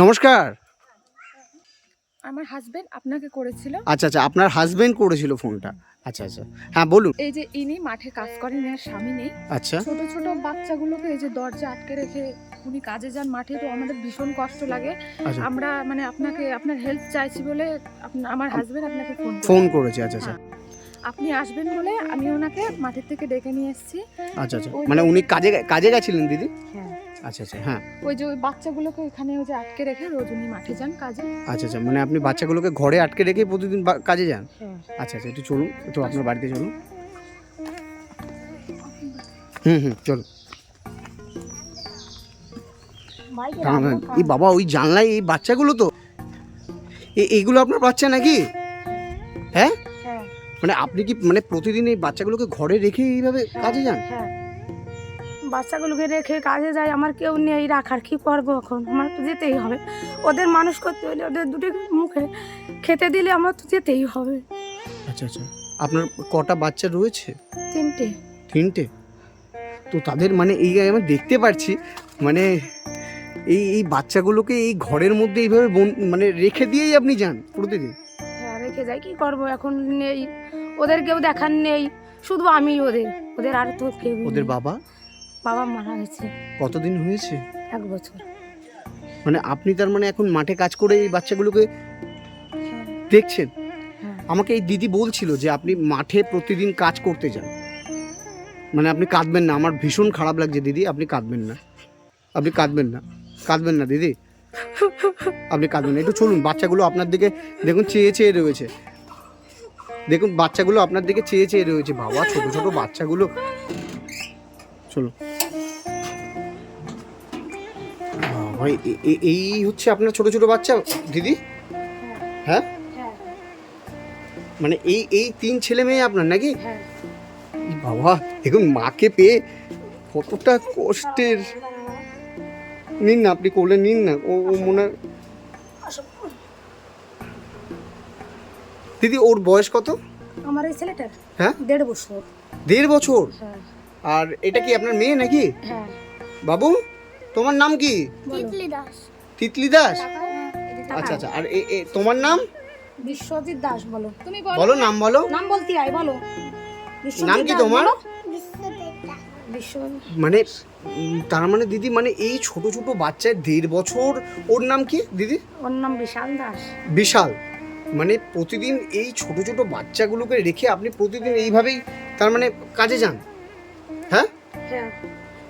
নমস্কার। আমার হাজবেন্ড আপনাকে করেছিল। আচ্ছা আচ্ছা আপনার হাজবেন্ড করেছিল ফোনটা আচ্ছা আচ্ছা হ্যাঁ বলুন। এই যে ইনি মাঠে কাজ করেন এর স্বামী নেই। আচ্ছা। ছোট ছোট বাচ্চাগুলোকে এই যে দরজা আটকে রেখে উনি কাজে যান মাঠে তো আমাদের ভীষণ কষ্ট লাগে। আচ্ছা। আমরা মানে আপনাকে আপনার হেল্প চাইছি বলে আমার হাজবেন্ড আপনাকে ফোন ফোন করেছে আচ্ছা আচ্ছা। আপনি আসবেন বলে আমি ওনাকে মাঠের থেকে ডেকে নিয়ে এসেছি। আচ্ছা আচ্ছা। মানে উনি কাজে কাজে গেছিলেন দিদি? হ্যাঁ। আচ্ছা আচ্ছা হ্যাঁ। ওই যে ওই বাচ্চাগুলোকে এখানে ওই যে আটকে রেখে রোজ উনি মাঠে যান কাজে। আচ্ছা আচ্ছা মানে আপনি বাচ্চাগুলোকে ঘরে আটকে রেখে প্রতিদিন বা- কাজে যান? হ্যাঁ। আচ্ছা আচ্ছা একটু চলুন একটু আপনার বাড়িতে চলুন। হুম হুম চলুন। দাঁড়ান। এই বাবা ওই জানলায় এই বাচ্চাগুলো তো? এ- এইগুলো আপনার বাচ্চা নাকি? হ্যাঁ? হ্যাঁ। মানে আপনি কি মানে প্রতিদিন এই বাচ্চাগুলোকে ঘরে রেখে এইভাবে কাজে যান? হ্যাঁ। বাচ্চাগুলোকে রেখে কাজে যায় আমার কেউ নেই রাখার কি করব এখন? আমার তো যেতেই হবে। ওদের মানুষ করতে হলে ওদের দুটো মুখে খেতে দিলে আমার তো যেতেই হবে। আচ্ছা আচ্ছা। আপনার কটা বাচ্চা রয়েছে? তিনটে। তিনটে? তো তাদের মানে এই আমি দেখতে পাচ্ছি মানে এই এই বাচ্চাগুলোকে এই ঘরের মধ্যে এইভাবে মানে রেখে দিয়েই আপনি যান প্রতিদিন? হ্যাঁ রেখে যাই কি করব? এখন নেই। ওদের কেউ দেখার নেই। শুধু আমি ওদের ওদের আর তো কেউ ওদের বাবা? বাবা মারা গেছে। কতদিন হয়েছে? এক বছর। মানে আপনি তার মানে এখন মাঠে কাজ করে এই বাচ্চাগুলোকে দেখছেন? হ্যাঁ। আমাকে এই দিদি বলছিল যে আপনি মাঠে প্রতিদিন কাজ করতে যান। মানে আপনি কাঁদবেন না আমার ভীষণ খারাপ লাগছে দিদি আপনি কাঁদবেন না। আপনি কাঁদবেন না কাঁদবেন না দিদি। আপনি কাঁদবেন না একটু চলুন বাচ্চাগুলো আপনার দিকে দেখুন চেয়ে চেয়ে রয়েছে। দেখুন বাচ্চাগুলো আপনার দিকে চেয়ে চেয়ে রয়েছে। বাবা ছোট ছোট বাচ্চাগুলো। চলো এ- এই হচ্ছে আপনার ছোট ছোট বাচ্চা দিদি? হ্যাঁ? মানে এই এই তিন ছেলে মেয়ে আপনার নাকি? বাবা দেখুন মাকে পেয়ে কতটা কষ্টের। নিন না আপনি কোলে নিন না ও ও মনে দিদি ওর বয়স কত? আমার এই ছেলেটার? হ্যাঁ? দেড় বছর। দেড় বছর? হ্যাঁ। আর এটা কি আপনার মেয়ে নাকি? হ্যাঁ। বাবু? তোমার নাম কি? তিতলি দাস। তিতলি দাস? আচ্ছা আচ্ছা। আর তোমার নাম? বিশ্বজিৎ দাস বলো। তুমি বলো। নাম বলো। নাম বলতে আয় বলো। নাম কি তোমার? মানে তার মানে দিদি মানে এই ছোট ছোট বাচ্চার দেড় বছর ওর নাম কি দিদি? ওর নাম বিশাল দাস। বিশাল। মানে প্রতিদিন এই ছোট ছোট বাচ্চাগুলোকে রেখে আপনি প্রতিদিন এইভাবেই তার মানে কাজে যান। হ্যাঁ? হ্যাঁ।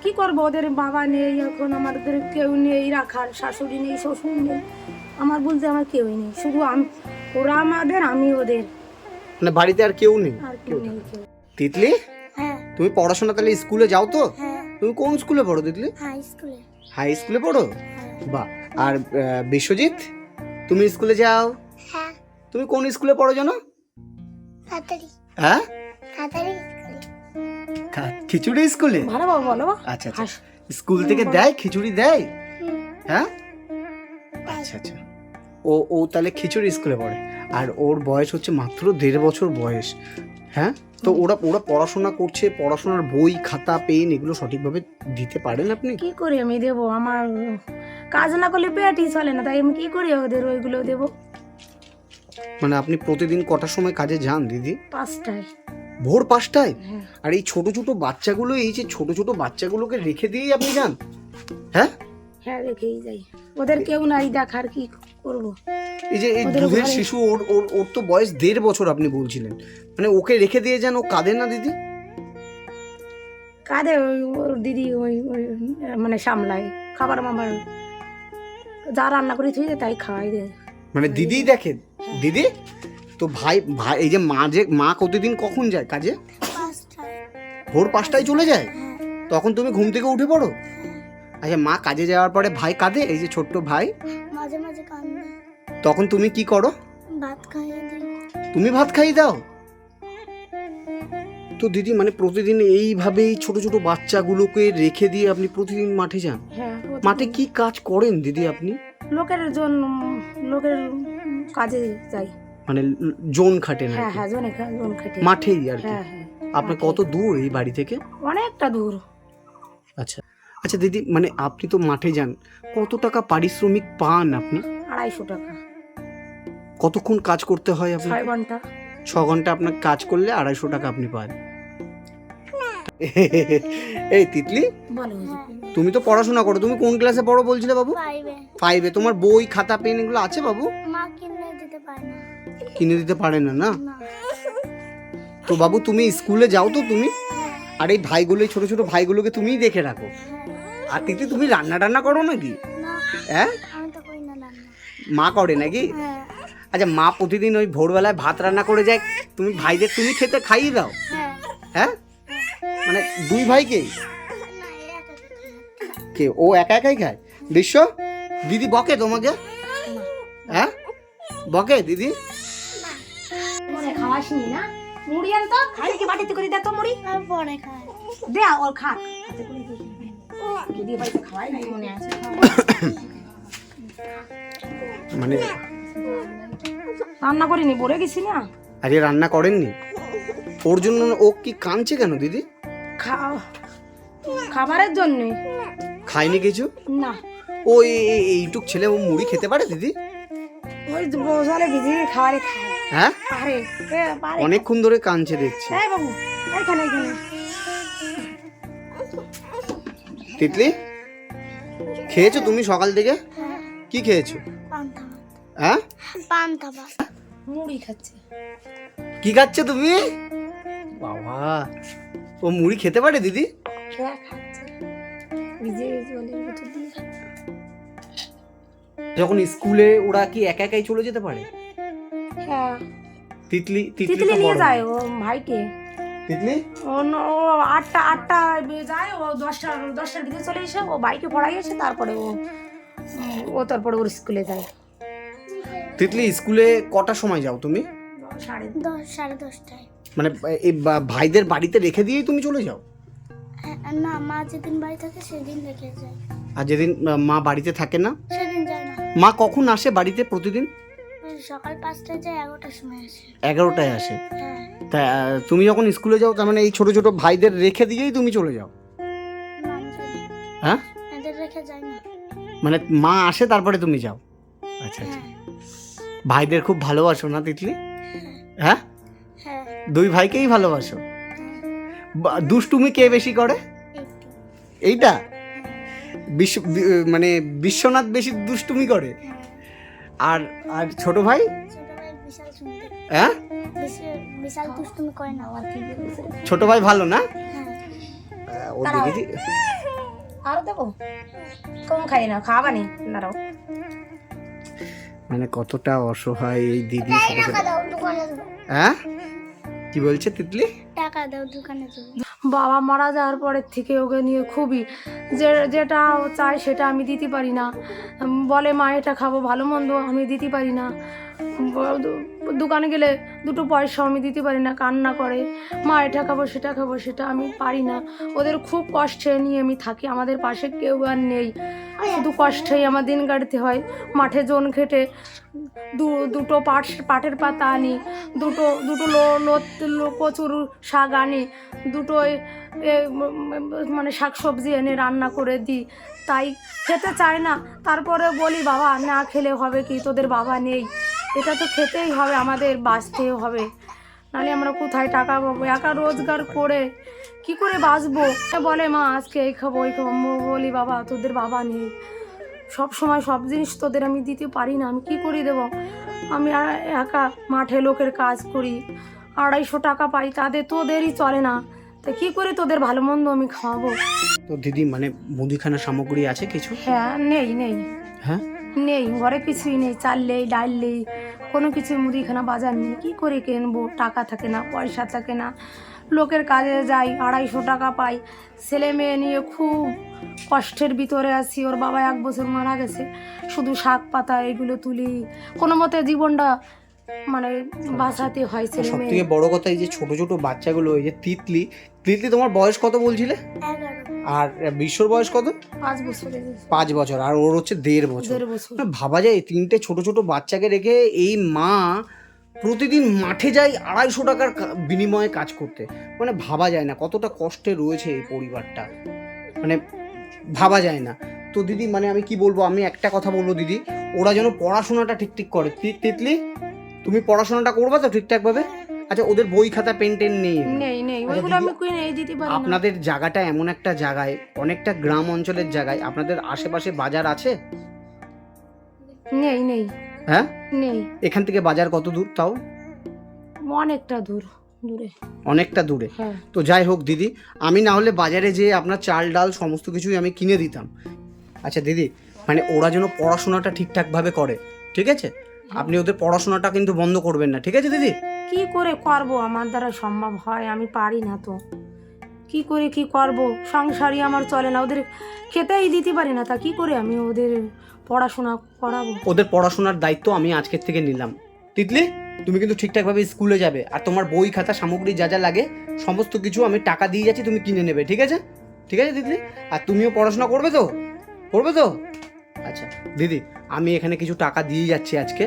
কি করব? ওদের বাবা নেই এখন আমাদের কেউ নেই রাখার শাশুড়ি নেই শ্বশুর নেই। আমার বলতে আমার কেউই নেই। শুধু আমি ওরা আমাদের আমি ওদের। মানে বাড়িতে আর কেউ নেই? আর কেউ নেই কেউ তিতলি? হ্যাঁ। তুমি পড়াশোনা তাহলে স্কুলে যাও তো? হ্যাঁ। তুমি কোন স্কুলে পড়ো তিতলি? হাই স্কুলে। হাই স্কুলে পড়ো? হ্যাঁ। বাহ। আর বিশ্বজিৎ তুমি স্কুলে যাও? হ্যাঁ। তুমি কোন স্কুলে পড়ো জানো? হ্যাঁ? খিচুড়ি স্কুলে? ভালো বাবু বলো বা আচ্ছা আচ্ছা। স্কুল থেকে দেয়? খিচুড়ি দেয়? হ্যাঁ? আচ্ছা আচ্ছা। ও ও তাহলে খিচুড়ি স্কুলে পড়ে। আর ওর বয়স হচ্ছে মাত্র দেড় বছর বয়স। হ্যাঁ? তো ওরা ওরা পড়াশোনা করছে পড়াশোনার বই খাতা পেন এগুলো সঠিকভাবে দিতে পারেন আপনি? কি করে আমি দেবো? আমার কাজ না করলে পেটই চলে না তাই আমি কি করি ওদের ওইগুলো দেবো? মানে আপনি প্রতিদিন কটার সময় কাজে যান দিদি? পাঁচটায়। ভোর পাঁচটায়? হ্যাঁ। আর এই ছোট ছোট বাচ্চাগুলো এই যে ছোট ছোট বাচ্চাগুলোকে রেখে দিয়েই আপনি যান? হ্যাঁ? হ্যাঁ রেখেই যাই। ওদের কেউ নাই দেখার কি করব? এই যে এই দুধের শিশু ওর ওর ওর তো বয়স দেড় বছর আপনি বলছিলেন। মানে ওকে রেখে দিয়ে যান ও কাঁদে না দিদি? কাঁদে ওর দিদি ওই ওই মানে সামলায় খাবার মাবার যা রান্না করে থুই তাই খাওয়াই দেয় মানে দিদি দেখেন? দিদি? তো ভাই ভাই এই যে মা যে মা প্রতিদিন কখন যায় কাজে? ভোর পাঁচটায় চলে যায়? তখন তুমি ঘুম থেকে উঠে পড়ো? আচ্ছা মা কাজে যাওয়ার পরে ভাই কাঁদে? এই যে ছোট্ট ভাই? মাঝে মাঝে কান্দে তখন তুমি কি করো? ভাত খাইয়ে দিই। তুমি ভাত খাইয়ে দাও? তো দিদি মানে প্রতিদিন এইভাবেই ছোট ছোট বাচ্চাগুলোকে রেখে দিয়ে আপনি প্রতিদিন মাঠে যান? হ্যাঁ মাঠে কি কাজ করেন দিদি আপনি? লোকের জন্য লোকের কাজে যাই। মানে জোন খাটেন আর হ্যাঁ হ্যাঁ জনে জন খাটে। মাঠেই আর কি। হ্যাঁ হ্যাঁ আপনার কত দূর এই বাড়ি থেকে? অনেকটা দূর। আচ্ছা। আচ্ছা দিদি মানে আপনি তো মাঠে যান কত টাকা পারিশ্রমিক পান আপনি? আড়াইশো টাকা। কতক্ষণ কাজ করতে হয় আপনি? ছয় ঘণ্টা। ছ ঘণ্টা আপনার কাজ করলে আড়াইশো টাকা আপনি পান। এই তিতলি তুমি তো পড়াশোনা করো তুমি কোন ক্লাসে পড়ো বলছিলে বাবু? ফাইভে তোমার বই খাতা পেন এগুলো আছে বাবু? না কিনে দিতে পারে না না? তো বাবু তুমি স্কুলে যাও তো তুমি। আর এই ভাইগুলো ছোট ছোট ভাইগুলোকে তুমিই দেখে রাখো। আর তিতলি তুমি রান্না টান্না করো নাকি? হ্যাঁ? মা করে নাকি? হ্যাঁ। আচ্ছা মা প্রতিদিন ওই ভোরবেলায় ভাত রান্না করে যায়। তুমি ভাইদের তুমি খেতে খাইয়ে দাও। হ্যাঁ। হ্যাঁ? মানে দুই ভাইকে। কে? ও একা একাই খায়? বিশ্ব? দিদি বকে তোমাকে? হ্যাঁ? বকে দিদি? খাওয়াসনি না? মুড়ি আন তো খাই কি বাটিতে করে দে তো মুড়ি। আর পরে খায় দে ওর খা। হাতে করে দে। যদি বাড়িতে খাওয়াই নাই মনে আছে? মানে রান্না করিনি পড়ে গেছি না। আজকে রান্না করেননি? ওর জন্য ও কি কাঁদছে কেন দিদি? খাও খাবারের জন্য। খায়নি কিছু? না। ও এই- এই- এইটুক ছেলে ও মুড়ি খেতে পারে দিদি? ওই বসালে ভিজিয়ে খাবারে খায়। হ্যাঁ? অনেকক্ষণ ধরে কাঁদছে দেখছি। এই বাবু। এইখানে এইখানে তিতলি খেয়েছো তুমি সকাল থেকে? কি খেয়েছো? হ্যাঁ? পান্তা ভাত মুড়ি খাচ্ছে। কি খাচ্ছে তুমি? বাবা। ও মুড়ি খেতে পারে দিদি। যখন স্কুলে ওরা কি একা একাই চলে যেতে পারে? হ্যাঁ। তিতলি তিতলি তিতলি তো নিয়ে যায় ও ভাইকে। তিতলি? ও ন- ও আটটা আটটা যায় ও দশটা দশটার ভিতরে চলে এসে ও বাইকে পড়াই এসে তারপরে ও ও তারপরে ওর স্কুলে যায়। তিতলি স্কুলে কটার সময় যাও তুমি? সাড়ে দশ। সাড়ে দশটায়। মানে এই ভাইদের বাড়িতে রেখে দিয়েই তুমি চলে যাও? না মা যেদিন বাড়ি থাকে সেদিন রেখে যায়। আর যেদিন মা বাড়িতে থাকে না? সেদিন যায় না। মা কখন আসে বাড়িতে প্রতিদিন? সকাল পাঁচটায় যায় এগারোটার সময় আসে। এগারোটায় আসে? হ্যাঁ। তা তুমি যখন স্কুলে যাও তার মানে এই ছোট ছোট ভাইদের রেখে দিয়েই তুমি চলে যাও। হ্যাঁ? এদের রেখে যায় না। মানে মা আসে তারপরে তুমি যাও? আচ্ছা আচ্ছা। হ্যাঁ ভাইদের খুব ভালোবাসো না তিতলি? হ্যাঁ? হ্যাঁ। দুই ভাইকেই ভালোবাসো? দুষ্টুমি কে বেশি করে? এইটা? বিশ্ব মানে বিশ্বনাথ বেশি দুষ্টুমি করে? হ্যাঁ। আর আর ছোট ভাই? ছোট ভাই হ্যাঁ? ছোট ভাই ভালো না? হ্যাঁ। ও দেখেছি আরও দেবো? কম খাই না খাবানি দাঁড়াও। মানে কতটা অসহায় এই দিদি হ্যাঁ? কি বলছে তিতলি? টাকা দাও দোকানে বাবা মারা যাওয়ার পরের থেকে ওকে নিয়ে খুবই যে, যেটা চায় সেটা আমি দিতে পারি না। বলে, মা, এটা খাব, ভালো মন্দ আমি দিতে পারি না। দোকানে গেলে দুটো পয়সা আমি দিতে পারি না, কান্না করে। মা, এটা খাব, সেটা খাব, সেটা আমি পারি না। ওদের খুব কষ্টে নিয়ে আমি থাকি, আমাদের পাশে কেউ আর নেই। শুধু কষ্টেই আমার দিন কাটতে হয়, মাঠে জোন খেটে দু, দুটো পাট, পাটের পাতা আনি, দুটো দুটো লো কচুর শাক আনি, দুটো মানে শাক সবজি এনে রান্না করে দিই। তাই খেতে চায় না। তারপরে বলি, বাবা, না খেলে হবে কি? তোদের বাবা নেই। এটা তো খেতেই হবে, আমাদের বাঁচতেই হবে। নাহলে আমরা কোথায় টাকা পাবো? একা রোজগার করে কি করে বাঁচবো? বলে, মা, আজকে এই খাব, ওই খাব। বলি, বাবা, তোদের বাবা নেই। সব সময় সব জিনিস তোদের আমি দিতে পারি না আমি কি করে দেব? আমি একা মাঠে লোকের কাজ করি আড়াইশো টাকা পাই তাদের তোদেরই চলে না। তা কি করে তোদের ভালো মন্দ আমি খাওয়াবো? তো দিদি মানে মুদিখানা সামগ্রী আছে কিছু? হ্যাঁ নেই নেই। হ্যাঁ? নেই ঘরে কিছুই নেই চাল নেই ডাল নেই কোনো কিছু মুদিখানা বাজার নেই। কী করে কিনবো? টাকা থাকে না পয়সা থাকে না। লোকের কাজে যাই আড়াইশো টাকা পাই। ছেলে মেয়ে নিয়ে খুব কষ্টের ভিতরে আছি। ওর বাবা এক বছর মারা গেছে। শুধু শাক পাতা এগুলো তুলি। কোনো মতে জীবনটা মানে বাঁচাতে হয় ছেলে সব মেয়ে থেকে বড় কথা এই যে ছোট ছোট বাচ্চাগুলো এই যে তিতলি। তিতলি তোমার বয়স কত বলছিলে? এগারো। আর বিশ্বর বয়স কত? পাঁচ বছরে। পাঁচ বছর আর ওর হচ্ছে দেড় বছর। ভাবা যায় তিনটে ছোট ছোট বাচ্চাকে রেখে এই মা প্রতিদিন মাঠে যায় আড়াইশো টাকার বিনিময়ে কাজ করতে। মানে ভাবা যায় না কতটা কষ্টে রয়েছে এই পরিবারটা। মানে ভাবা যায় না। তো দিদি মানে আমি কি বলব আমি একটা কথা বলব দিদি ওরা যেন পড়াশোনাটা ঠিক ঠিক করে। তিতলি তুমি পড়াশোনাটা করবে তো ঠিকঠাকভাবে? আচ্ছা ওদের বই খাতা পেন টেন নেই। নেই নেই আচ্ছা, ওইগুলো আমি দিদি, কিনে দিতে পারি না। আপনাদের জায়গাটা এমন একটা জায়গায় অনেকটা গ্রাম অঞ্চলের জায়গায় আপনাদের আশেপাশে বাজার আছে? নেই নেই। হ্যাঁ? নেই। এখান থেকে বাজার কত দূর তাও? অনেকটা দূর দূরে। অনেকটা দূরে। হ্যাঁ। তো যাই হোক দিদি আমি না হলে বাজারে যেয়ে আপনার চাল ডাল সমস্ত কিছুই আমি কিনে দিতাম। আচ্ছা দিদি মানে ওরা যেন পড়াশোনাটা ঠিকঠাকভাবে করে ঠিক আছে? আপনি ওদের পড়াশোনাটা কিন্তু বন্ধ করবেন না ঠিক আছে দিদি? কি করে করব? আমার দ্বারা সম্ভব হয় আমি পারি না তো। কি করে কি করব? সংসারই আমার চলে না ওদের খেতেই দিতে পারি না তা কি করে আমি ওদের পড়াশোনা করাবো? ওদের পড়াশোনার দায়িত্ব আমি আজকের থেকে নিলাম। তিতলি তুমি কিন্তু ঠিকঠাকভাবে স্কুলে যাবে আর তোমার বই খাতা সামগ্রী যা যা লাগে সমস্ত কিছু আমি টাকা দিয়ে যাচ্ছি তুমি কিনে নেবে ঠিক আছে? ঠিক আছে দিদি আর তুমিও পড়াশোনা করবে তো? করবে তো? আচ্ছা। দিদি আমি এখানে কিছু টাকা দিয়ে যাচ্ছি আজকে।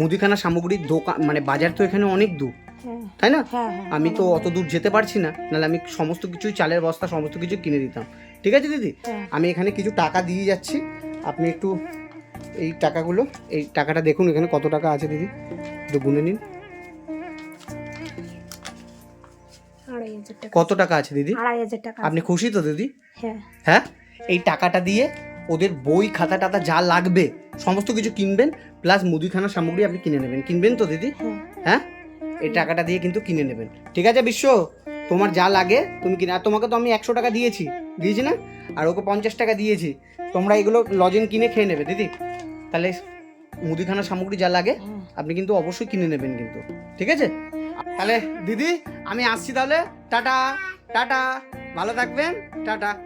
মুদিখানা সামগ্রীর দোকান মানে বাজার তো এখানে অনেক দূর। হ্যাঁ। তাই না? হ্যাঁ হ্যাঁ আমি তো অত দূর যেতে পারছি না নাহলে আমি সমস্ত কিছুই চালের বস্তা সমস্ত কিছু কিনে দিতাম। ঠিক আছে দিদি। আমি এখানে কিছু টাকা দিয়ে যাচ্ছি। আপনি একটু এই টাকাগুলো এই টাকাটা দেখুন এখানে কত টাকা আছে দিদি। একটু গুনে নিন। কত টাকা আছে দিদি? আপনি খুশি তো দিদি? হ্যাঁ? এই টাকাটা দিয়ে ওদের বই খাতা টাতা যা লাগবে সমস্ত কিছু কিনবেন প্লাস মুদিখানা সামগ্রী আপনি কিনে নেবেন। কিনবেন তো দিদি? হ্যাঁ? এই টাকাটা দিয়ে কিন্তু কিনে নেবেন। ঠিক আছে বিশ্ব? তোমার যা লাগে তুমি কিনে আর তোমাকে তো আমি একশো টাকা দিয়েছি দিয়েছি না? আর ওকে পঞ্চাশ টাকা দিয়েছি। তোমরা এগুলো লজেন কিনে খেয়ে নেবে দিদি। তাহলে মুদিখানা সামগ্রী যা লাগে আপনি কিন্তু অবশ্যই কিনে নেবেন কিন্তু। ঠিক আছে? তাহলে দিদি আমি আসছি তাহলে। টাটা। টাটা। ভালো থাকবেন। টাটা।